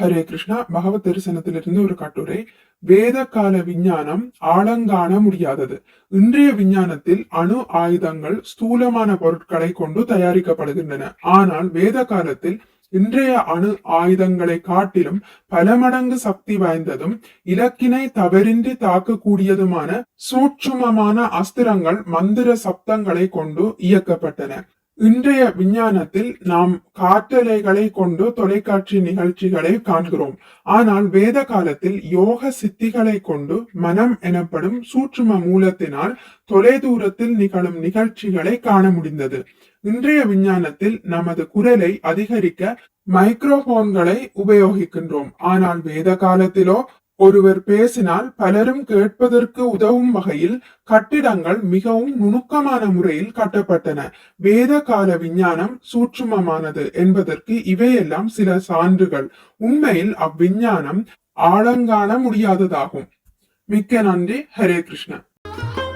ஹரே கிருஷ்ணா பகவத் தரிசனத்திலிருந்து ஒரு கட்டுரை. வேத கால விஞ்ஞானம் ஆழங்காண முடியாதது. இன்றைய விஞ்ஞானத்தில் அணு ஆயுதங்கள் ஸ்தூலமான பொருட்களை கொண்டு தயாரிக்கப்படுகின்றன. ஆனால் வேத காலத்தில் இன்றைய அணு ஆயுதங்களை காட்டிலும் பல மடங்கு சக்தி வாய்ந்ததும் இலக்கினை தவறின்றி தாக்கக்கூடியதுமான சூட்சுமமான அஸ்திரங்கள் மந்திர சப்தங்களை கொண்டு இயக்கப்பட்டன. இன்றைய விஞ்ஞானத்தில் நாம் காற்றலைகளை கொண்டு தொலைக்காட்சி நிகழ்ச்சிகளை காண்கிறோம். ஆனால் வேத காலத்தில் யோக சித்திகளை கொண்டு மனம் எனப்படும் சூற்றும மூலத்தினால் தொலைதூரத்தில் நிகழும் நிகழ்ச்சிகளை காண முடிந்தது. இன்றைய விஞ்ஞானத்தில் நமது குரலை அதிகரிக்க மைக்ரோபோன்களை உபயோகிக்கின்றோம். ஆனால் வேத காலத்திலோ ஒருவர் பேசினால் பலரும் கேட்பதற்கு உதவும் வகையில் கட்டிடங்கள் மிகவும் நுணுக்கமான முறையில் கட்டப்பட்டன. வேத கால விஞ்ஞானம் சூட்சுமமானது என்பதற்கு இவையெல்லாம் சில சான்றுகள். உண்மையில் அவ்விஞ்ஞானம் ஆழங்காண முடியாததாகும். மிக்க நன்றி. ஹரே கிருஷ்ணா.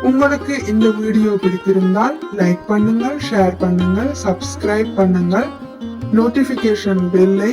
உங்களுக்கு இந்த வீடியோ பிடித்திருந்தால் லைக் பண்ணுங்கள் ஷேர் பண்ணுங்கள் சப்ஸ்கிரைப் பண்ணுங்கள். நோட்டிபிகேஷன் பெல்லை